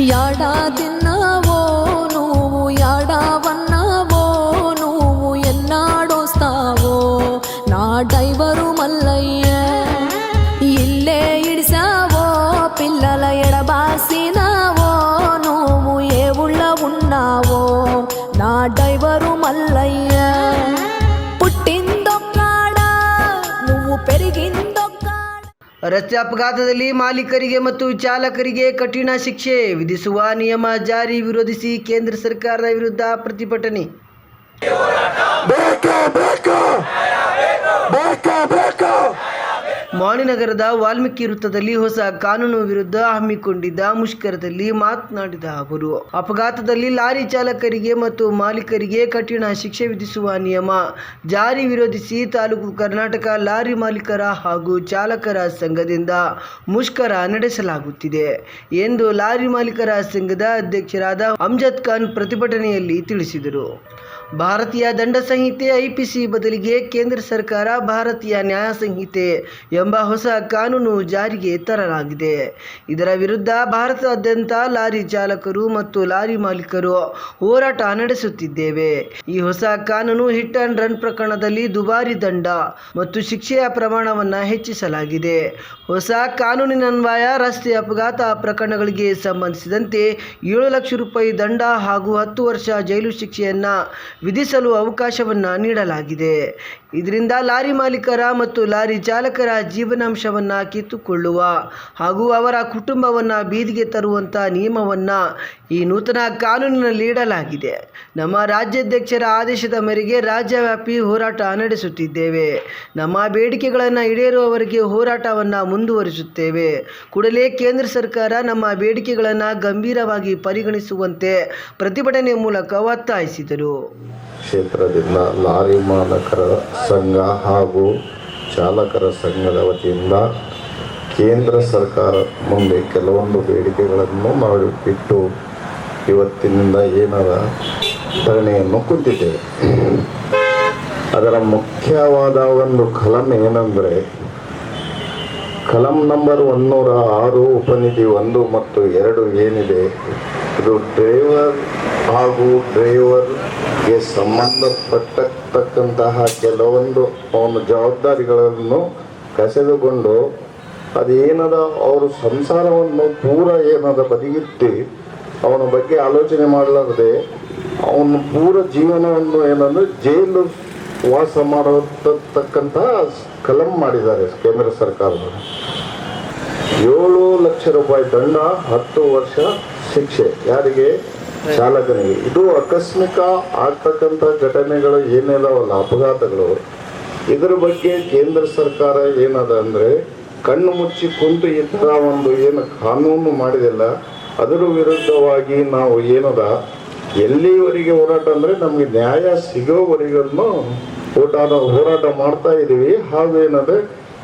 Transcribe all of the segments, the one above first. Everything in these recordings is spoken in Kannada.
యాడాదిన్నావో నువ్వు? యాడావన్నావో నువ్వు? ఎన్నాడొస్తావో? నా డైవరు మల్లయ్య ఇల్లే ఇడిసావో పిల్లల ఎడబాసినావో? నువ్వు ఏ ఊళ్ళ ఉన్నావో? నా డైవరు మల్లయ్య ರಸ್ತೆ ಅಪಘಾತದಲ್ಲಿ ಮಾಲೀಕರಿಗೆ ಮತ್ತು ಚಾಲಕರಿಗೆ ಕಠಿಣ ಶಿಕ್ಷೆ ವಿಧಿಸುವ ನಿಯಮ ಜಾರಿ ವಿರೋಧಿಸಿ ಕೇಂದ್ರ ಸರ್ಕಾರದ ವಿರುದ್ಧ ಪ್ರತಿಭಟನೆ. ಮಾಣಿನಗರದ ವಾಲ್ಮೀಕಿ ವೃತ್ತದಲ್ಲಿ ಹೊಸ ಕಾನೂನು ವಿರುದ್ಧ ಹಮ್ಮಿಕೊಂಡಿದ್ದ ಮುಷ್ಕರದಲ್ಲಿ ಮಾತನಾಡಿದ ಅವರು, ಅಪಘಾತದಲ್ಲಿ ಲಾರಿ ಚಾಲಕರಿಗೆ ಮತ್ತು ಮಾಲೀಕರಿಗೆ ಕಠಿಣ ಶಿಕ್ಷೆ ವಿಧಿಸುವ ನಿಯಮ ಜಾರಿ ವಿರೋಧಿಸಿ ತಾಲೂಕು ಕರ್ನಾಟಕ ಲಾರಿ ಮಾಲೀಕರ ಹಾಗೂ ಚಾಲಕರ ಸಂಘದಿಂದ ಮುಷ್ಕರ ನಡೆಸಲಾಗುತ್ತಿದೆ ಎಂದು ಲಾರಿ ಮಾಲೀಕರ ಸಂಘದ ಅಧ್ಯಕ್ಷರಾದ ಅಮ್ಜದ್ ಖಾನ್ ಪ್ರತಿಭಟನೆಯಲ್ಲಿ ತಿಳಿಸಿದರು. ಭಾರತೀಯ ದಂಡ ಸಂಹಿತೆ ಐಪಿಸಿ ಬದಲಿಗೆ ಕೇಂದ್ರ ಸರ್ಕಾರ ಭಾರತೀಯ ನ್ಯಾಯ ಸಂಹಿತೆ ಎಂಬ ಹೊಸ ಕಾನೂನು ಜಾರಿಗೆ ತರಲಾಗಿದೆ. ಇದರ ವಿರುದ್ಧ ಭಾರತದಾದ್ಯಂತ ಲಾರಿ ಚಾಲಕರು ಮತ್ತು ಲಾರಿ ಮಾಲೀಕರು ಹೋರಾಟ ನಡೆಸುತ್ತಿದ್ದೇವೆ. ಈ ಹೊಸ ಕಾನೂನು ಹಿಟ್ ಅಂಡ್ ರನ್ ಪ್ರಕರಣದಲ್ಲಿ ದುಬಾರಿ ದಂಡ ಮತ್ತು ಶಿಕ್ಷೆಯ ಪ್ರಮಾಣವನ್ನು ಹೆಚ್ಚಿಸಲಾಗಿದೆ. ಹೊಸ ಕಾನೂನಿನನ್ವಯ ರಸ್ತೆ ಅಪಘಾತ ಪ್ರಕರಣಗಳಿಗೆ ಸಂಬಂಧಿಸಿದಂತೆ ಏಳು ಲಕ್ಷ ರೂಪಾಯಿ ದಂಡ ಹಾಗೂ ಹತ್ತು ವರ್ಷ ಜೈಲು ಶಿಕ್ಷೆಯನ್ನು ವಿಧಿಸಲು ಅವಕಾಶವನ್ನು ನೀಡಲಾಗಿದೆ. ಇದರಿಂದ ಲಾರಿ ಮಾಲೀಕರ ಮತ್ತು ಲಾರಿ ಚಾಲಕರ ಜೀವನಾಂಶವನ್ನು ಕಿತ್ತುಕೊಳ್ಳುವ ಹಾಗೂ ಅವರ ಕುಟುಂಬವನ್ನು ಬೀದಿಗೆ ತರುವಂಥ ನಿಯಮವನ್ನು ಈ ನೂತನ ಕಾನೂನಿನಲ್ಲಿ ಇಡಲಾಗಿದೆ. ನಮ್ಮ ರಾಜ್ಯಾಧ್ಯಕ್ಷರ ಆದೇಶದ ಮೇರೆಗೆ ರಾಜ್ಯವ್ಯಾಪಿ ಹೋರಾಟ ನಡೆಸುತ್ತಿದ್ದೇವೆ. ನಮ್ಮ ಬೇಡಿಕೆಗಳನ್ನು ಈಡೇರುವವರಿಗೆ ಹೋರಾಟವನ್ನು ಮುಂದುವರಿಸುತ್ತೇವೆ. ಕೂಡಲೇ ಕೇಂದ್ರ ಸರ್ಕಾರ ನಮ್ಮ ಬೇಡಿಕೆಗಳನ್ನು ಗಂಭೀರವಾಗಿ ಪರಿಗಣಿಸುವಂತೆ ಪ್ರತಿಭಟನೆ ಮೂಲಕ ಒತ್ತಾಯಿಸಿದರು. ಕ್ಷೇತ್ರದಿಂದ ಲಾರಿ ಮಾಲಕರ ಸಂಘ ಹಾಗೂ ಚಾಲಕರ ಸಂಘದ ವತಿಯಿಂದ ಕೇಂದ್ರ ಸರ್ಕಾರ ಮುಂದೆ ಕೆಲವೊಂದು ಬೇಡಿಕೆಗಳನ್ನು ನಾವು ಇಟ್ಟು ಇವತ್ತಿನಿಂದ ಏನಾದ ಧರಣಿಯನ್ನು ಕುಂತಿದ್ದೇವೆ. ಅದರ ಮುಖ್ಯವಾದ ಒಂದು ಕಲಂ ಏನಂದರೆ ಕಲಂ ನಂಬರ್ ಒನ್ನೂರ ಆರು, ಉಪನಿಧಿ ಒಂದು ಮತ್ತು ಎರಡು ಏನಿದೆ? ಇದು ಡ್ರೈವರ್ ಹಾಗೂ ಡ್ರೈವರ್ಗೆ ಸಂಬಂಧಪಟ್ಟತಕ್ಕಂತಹ ಕೆಲವೊಂದು ಅವನ ಜವಾಬ್ದಾರಿಗಳನ್ನು ಕಸೆದುಕೊಂಡು ಅದೇನದ ಅವರು ಸಂಸಾರವನ್ನು ಪೂರ ಏನದ ಬದಿಗಿಟ್ಟು ಅವನ ಬಗ್ಗೆ ಆಲೋಚನೆ ಮಾಡಲಾರದೆ ಅವನ ಪೂರ ಜೀವನವನ್ನು ಏನಂದ್ರೆ ಜೈಲು ವಾಸ ಮಾಡತಕ್ಕಂತಹ ಕಲಂ ಮಾಡಿದ್ದಾರೆ ಕೇಂದ್ರ ಸರ್ಕಾರದವರು. ಏಳು ಲಕ್ಷ ರೂಪಾಯಿ ದಂಡ, ಹತ್ತು ವರ್ಷ ಶಿಕ್ಷೆ. ಯಾರಿಗೆ? ಚಾಲಕನಿಗೆ. ಇದು ಆಕಸ್ಮಿಕ ಆಗ್ತಕ್ಕಂಥ ಘಟನೆಗಳು ಏನಿದಾವಲ್ಲ, ಅಪಘಾತಗಳು. ಇದರ ಬಗ್ಗೆ ಕೇಂದ್ರ ಸರ್ಕಾರ ಏನದ ಅಂದರೆ, ಕಣ್ಣು ಮುಚ್ಚಿ ಕುಂತು ಈ ಒಂದು ಏನು ಕಾನೂನು ಮಾಡಿದೆಲ್ಲ. ಅದರ ವಿರುದ್ಧವಾಗಿ ನಾವು ಏನದ ಎಲ್ಲಿವರೆಗೆ ಹೋರಾಟ ಅಂದರೆ ನಮಗೆ ನ್ಯಾಯ ಸಿಗೋವರೆಗೂ ಹೋರಾಟ ಹೋರಾಟ ಮಾಡ್ತಾ ಇದೀವಿ. ಹಾಗೂ ಏನಂದ್ರೆ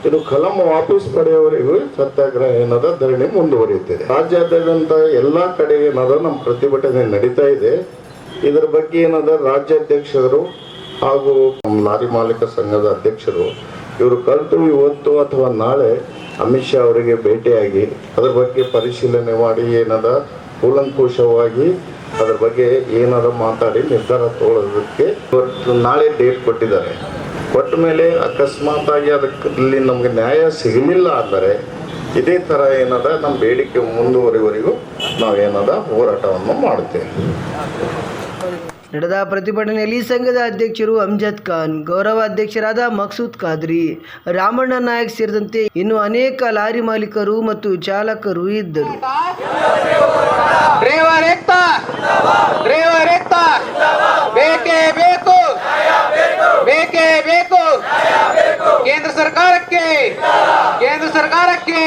ಇದು ಕಲಂ ವಾಪಸ್ ಪಡೆಯುವವರೆಗೂ ಸತ್ಯಾಗ್ರಹ ಏನದ, ಧರಣಿ ಮುಂದುವರಿಯುತ್ತಿದೆ. ರಾಜ್ಯಾದ್ಯಂತ ಎಲ್ಲಾ ಕಡೆ ಏನದ, ನಮ್ಮ ಪ್ರತಿಭಟನೆ ನಡೀತಾ ಇದೆ. ಇದರ ಬಗ್ಗೆ ಏನದ, ರಾಜ್ಯಾಧ್ಯಕ್ಷರು ಹಾಗೂ ಲಾರಿ ಮಾಲೀಕ ಸಂಘದ ಅಧ್ಯಕ್ಷರು, ಇವರು ಕಲಿತು ಇವತ್ತು ಅಥವಾ ನಾಳೆ ಅಮಿತ್ ಶಾ ಅವರಿಗೆ ಭೇಟಿಯಾಗಿ ಅದರ ಬಗ್ಗೆ ಪರಿಶೀಲನೆ ಮಾಡಿ ಏನದ, ಕೂಲಂಕುಷವಾಗಿ ಅದ್ರ ಬಗ್ಗೆ ಏನಾದ್ರೂ ಮಾತಾಡಿ ನಿರ್ಧಾರ ತಗೊಳ್ಳೋದಕ್ಕೆ ಇವತ್ತು ನಾಳೆ ಡೇಟ್ ಕೊಟ್ಟಿದ್ದಾರೆ. ಕೊಟ್ಟ ಮೇಲೆ ಅಕಸ್ಮಾತ್ ಆಗಿ ಅದಕ್ಕೆ ನಮಗೆ ನ್ಯಾಯ ಸಿಗಲಿಲ್ಲ ಅಂದರೆ ಇದೇ ಥರ ಏನದ ನಮ್ಮ ಬೇಡಿಕೆ ಮುಂದುವರಿವರೆಗೂ ನಾವೇನದ ಹೋರಾಟವನ್ನು ಮಾಡುತ್ತೇವೆ. ನಡೆದ ಪ್ರತಿಭಟನೆಯಲ್ಲಿ ಸಂಘದ ಅಧ್ಯಕ್ಷರು ಅಮ್ಜದ್ ಖಾನ್, ಗೌರವ ಅಧ್ಯಕ್ಷರಾದ ಮಕ್ಸೂದ್ ಖಾದ್ರಿ, ರಾಮಣ್ಣ ನಾಯಕ್ ಸೇರಿದಂತೆ ಇನ್ನು ಅನೇಕ ಲಾರಿ ಮಾಲೀಕರು ಮತ್ತು ಚಾಲಕರು ಇದ್ದರು. ಬೇಕೇ ಬೇಕು ಬೇಕೇ ಬೇಕು, ಕೇಂದ್ರ ಸರ್ಕಾರಕ್ಕೆ ಕೇಂದ್ರ ಸರ್ಕಾರಕ್ಕೆ.